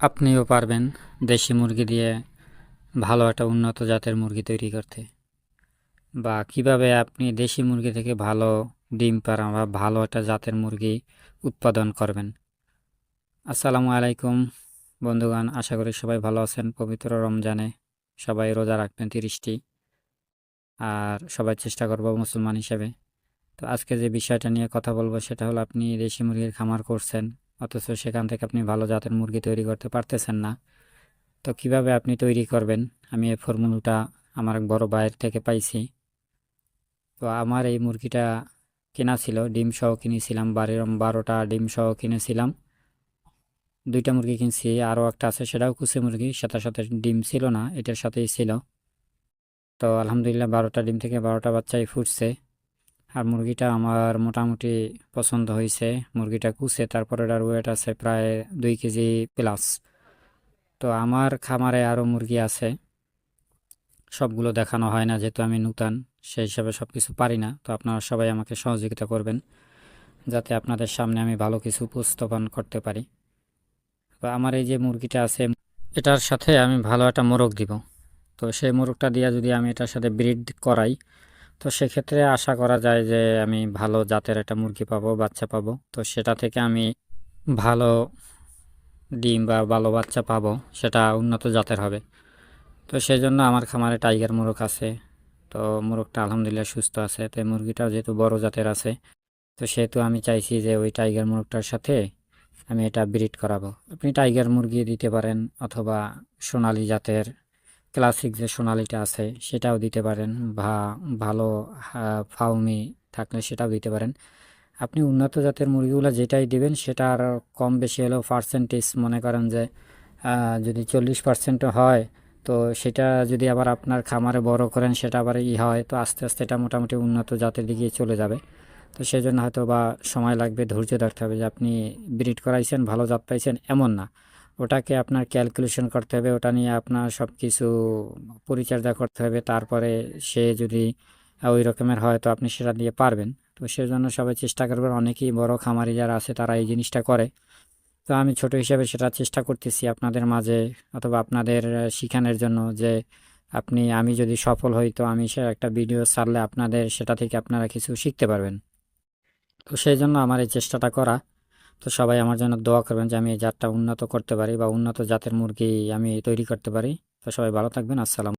আপনিও পারবেন দেশি মুরগি দিয়ে ভালো একটা উন্নত জাতের মুরগি তৈরি করতে। বা কীভাবে আপনি দেশি মুরগি থেকে ভালো ডিম পাড়া বা ভালো একটা জাতের মুরগি উৎপাদন করবেন। আসসালামু আলাইকুম বন্ধুগণ, আশা করি সবাই ভালো আছেন। পবিত্র রমজানে সবাই রোজা রাখবেন তিরিশটি। আর সবাই চেষ্টা করব মুসলমান হিসেবে। তো আজকে যে বিষয়টা নিয়ে কথা বলব সেটা হলো, আপনি দেশি মুরগির খামার করছেন অথচ সেখান থেকে আপনি ভালো জাতের মুরগি তৈরি করতে পারতেছেন না। তো কীভাবে আপনি তৈরি করবেন? আমি এই ফর্মুলাটা আমার এক বড় ভাইয়ের থেকে পাইছি। তো আমার এই মুরগিটা কেনা ছিল, ডিম সহ কিনেছিলাম বারো বারোটা ডিম সহ কিনেছিলাম। দুইটা মুরগি কিনছি, আরও একটা আছে, সেটাও কুচি মুরগি, সাথে সাথে ডিম ছিল না, এটার সাথেই ছিল। তো আলহামদুলিল্লাহ বারোটা ডিম থেকে বারোটা বাচ্চাই ফুটছে। আর মুরগিটা আমার মোটামুটি পছন্দ হয়েছে। মুরগিটা কুচে তারপরে এটার ওয়েট আছে প্রায় দুই কেজি প্লাস তো আমার খামারে আরও মুরগি আছে। সবগুলো দেখানো হয় না, যেহেতু আমি নূতন, সেই হিসাবে সব কিছু পারি না। তো আপনারা সবাই আমাকে সহযোগিতা করবেন, যাতে আপনাদের সামনে আমি ভালো কিছু উপস্থাপন করতে পারি। তো আমার এই যে মুরগিটা আছে, এটার সাথে আমি ভালো একটা মোরগ দিব। তো সেই মোরগটা দিয়ে যদি আমি এটার সাথে ব্রিড করাই তো সেক্ষেত্রে আশা করা যায় যে আমি ভালো জাতের একটা মুরগি পাবো, বাচ্চা পাবো। তো সেটা থেকে আমি ভালো ডিম বা ভালো বাচ্চা পাবো, সেটা উন্নত জাতের হবে। তো সেই জন্য আমার খামারে টাইগার মোরগ আছে। তো মোরগটা আলহামদুলিল্লাহ সুস্থ আছে। তো মুরগিটাও যেহেতু বড় জাতের আছে, তো সেহেতু আমি চাইছি যে ওই টাইগার মোরগটার সাথে আমি এটা ব্রিড করাবো। আপনি টাইগার মুরগি দিতে পারেন অথবা সোনালি জাতের ক্লাসিক যে সোনালিটা আছে, সেটাও দিতে পারেন বা ভালো ফাউমি থাকলে সেটাও দিতে পারেন। আপনি উন্নত জাতের মুরগিগুলো যেটাই দিবেন সেটার কম বেশি হলেও পার্সেন্টেজ মনে করেন যে যদি চল্লিশ পার্সেন্টও হয়, তো সেটা যদি আবার আপনার খামারে বড় করেন, সেটা আবার ই হয়, তো আস্তে আস্তে এটা মোটামুটি উন্নত জাতের দিকে চলে যাবে। তো সেই জন্য হয়তো বা সময় লাগবে, ধৈর্য ধরতে হবে যে আপনি ব্রিড করাইছেন, ভালো জাত পাইছেন, এমন না। ওটাকে আপনার ক্যালকুলেশন করতে হবে, ওটা নিয়ে আপনার সব কিছু পরিচর্যা করতে হবে। তারপরে সে যদি ওই রকমের হয় তো আপনি সেটা দিয়ে পারবেন। তো সেজন্য সবাই চেষ্টা করবেন, অনেকেই বড় খামারি যারা আছে তারা এই জিনিসটা করে। তো আমি ছোট হিসেবে সেটা চেষ্টা করতেছি আপনাদের মাঝে অথবা আপনাদের শিখানোর জন্য যে আপনি, আমি যদি সফল হই তো আমি সে একটা ভিডিও ছাড়লে আপনাদের সেটা থেকে আপনারা কিছু শিখতে পারবেন। তো সেই জন্য আমার এই চেষ্টাটা করা। তো সবাই আমার জন্য দোয়া করবেন যে আমি এই জাতটা উন্নত করতে পারি বা উন্নত জাতের মুরগি আমি তৈরি করতে পারি। তো সবাই ভালো থাকবেন। আসসালাম